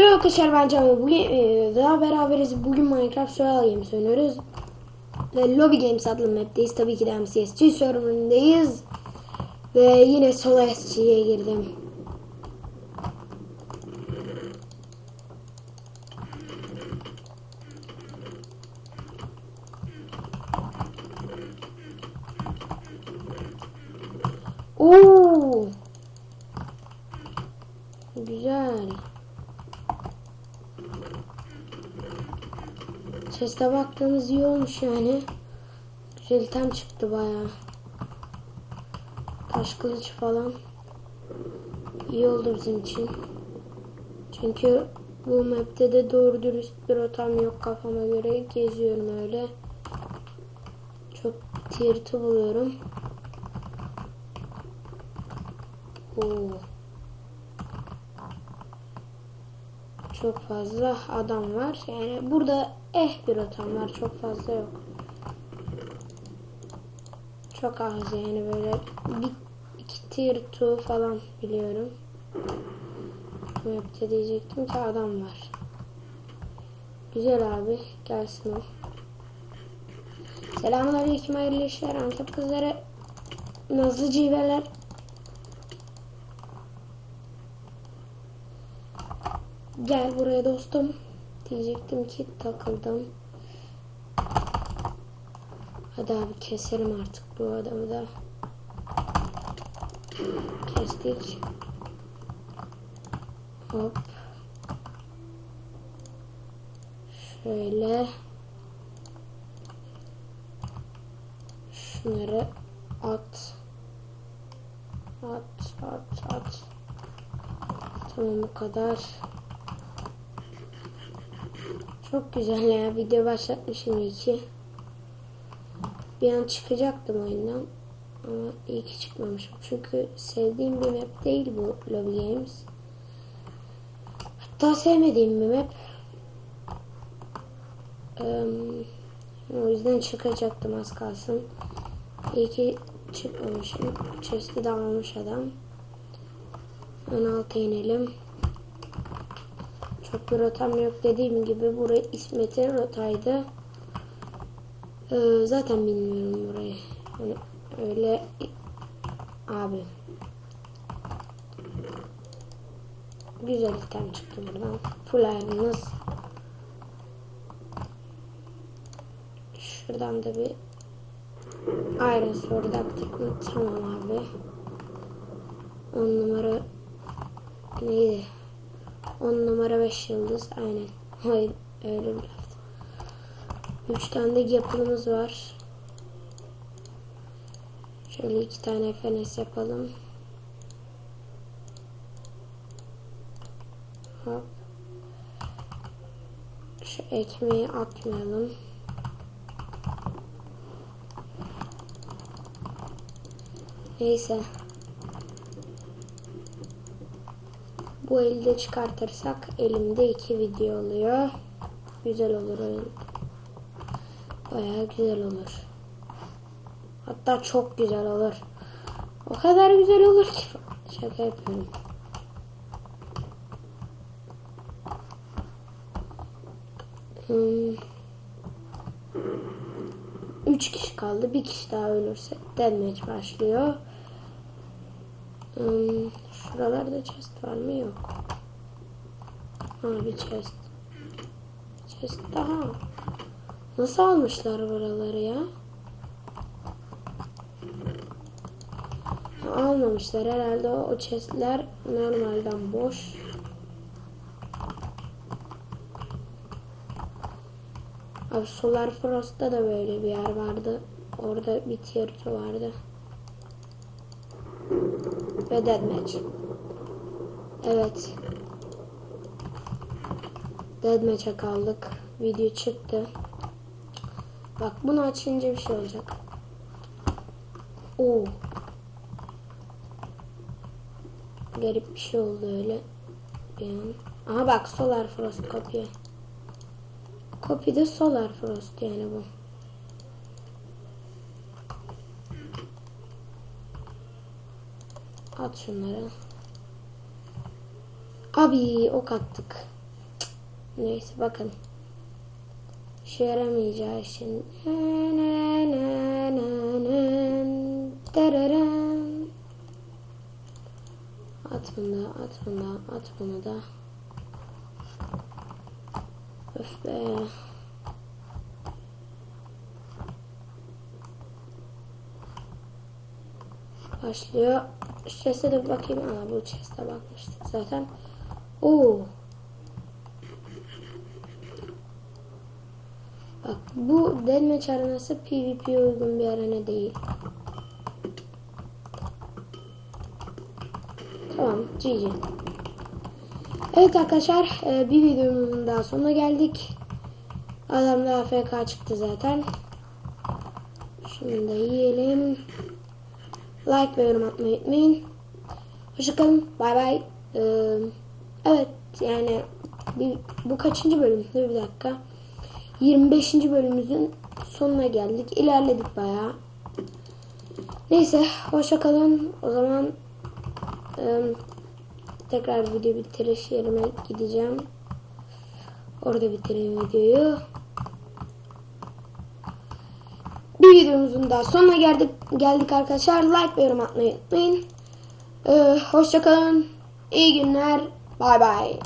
Merhaba arkadaşlar ben Can bugün e, daha beraberiz. Bugün Minecraft Survival Games oynuyoruz. Ve Lobby Games adlı map'teyiz. Tabii ki de MCSG serverındayız. Ve yine solo SG'ye girdim. Oo! Güzel. Chest'e baktığımız iyi olmuş yani. Güzel item çıktı baya. Taş kılıç falan. İyi oldu bizim için. Çünkü bu map'te de doğru dürüst bir rotam yok kafama göre. Geziyorum öyle. Çok tier 2 buluyorum. Oo. Çok fazla adam var. Yani burada eh bir rotam var. Çok fazla yok. Çok az yani böyle bir iki tier 2 falan biliyorum. Bu map'te diyecektim ki adam var. Güzel abi. Gelsin o. Selamünaleyküm hayırlı işler. Antep kızları. Nazlı civeler. Gel buraya dostum. Diyecektim ki takıldım. Hadi abi keselim artık bu adamı da. Kestik. Hop. Şöyle. Şunları at. At, at, at. Tamam bu kadar. Çok güzel ya. Video başlatmışım iyi ki. Bir an çıkacaktım oyundan. Ama iyi ki çıkmamışım. Çünkü sevdiğim bir map değil bu Lobby Games. Hatta sevmediğim bir map. Eee, o yüzden çıkacaktım az kalsın. İyi ki çıkmamışım. Chest'i de almış adam. 16 inelim. Çok bir rotam yok dediğim gibi burayı İsmet'in rotaydı. Ee, zaten bilmiyorum burayı. Hani öyle abi. Güzel item çıktı buradan. Full iron'ımız. Şuradan da bir iron sword yaptık? Tamam abi. 10 numara neydi? 10 numara 5 yıldız. Aynen. Hayır öyle bir laftı. 3 tane de yapılımız var. Şöyle iki tane fenes yapalım. Hop. Şu ekmeği atmayalım. Neyse. Bu elde çıkartırsak elimde iki video oluyor. Güzel olur oyun. Bayağı güzel olur. Hatta çok güzel olur. O kadar güzel olur ki. Şaka yapıyorum. Hmm. Üç kişi kaldı. Bir kişi daha ölürse deathmatch başlıyor. Hmm, şuralarda chest var mı? Yok. Ha bir chest. Chest daha. Nasıl almışlar buraları ya? Almamışlar herhalde o, o chestler normalden boş. Abi Solar Frost'ta da böyle bir yer vardı. Orada bir tier two vardı. Ve Deathmatch. Evet. Deathmatch'e kaldık. Video çıktı. Bak bunu açınca bir şey olacak. Oo. Garip bir şey oldu öyle. Bir an. Aha bak Solar Frost kopya. Copy de Solar Frost yani bu. At şunları. Abi ok attık. Neyse bakın. İşe yaramayacağı için. At bunu da, at bunu da, at bunu da. Öf be. Başlıyor. Chest'e de bakayım. Aa, bu chest'e bakmıştık zaten. Oo. Bak bu deathmatch arenası PvP'ye uygun bir arena değil. Tamam GG. Evet arkadaşlar e, bir videomuzun daha sonuna geldik. Adam da AFK çıktı zaten. Şunu da yiyelim. Like ve yorum atmayı unutmayın. Hoşçakalın. Bay bay. Ee, evet yani bir, bu kaçıncı bölüm? Dur bir dakika. 25. bölümümüzün sonuna geldik. İlerledik bayağı. Neyse hoşçakalın. O zaman e, tekrar video bitiriş yerime gideceğim. Orada bitireyim videoyu. Bir videomuzun daha sonuna geldik, geldik arkadaşlar. Like ve yorum atmayı unutmayın. Ee, hoşçakalın. İyi günler. Bay bay.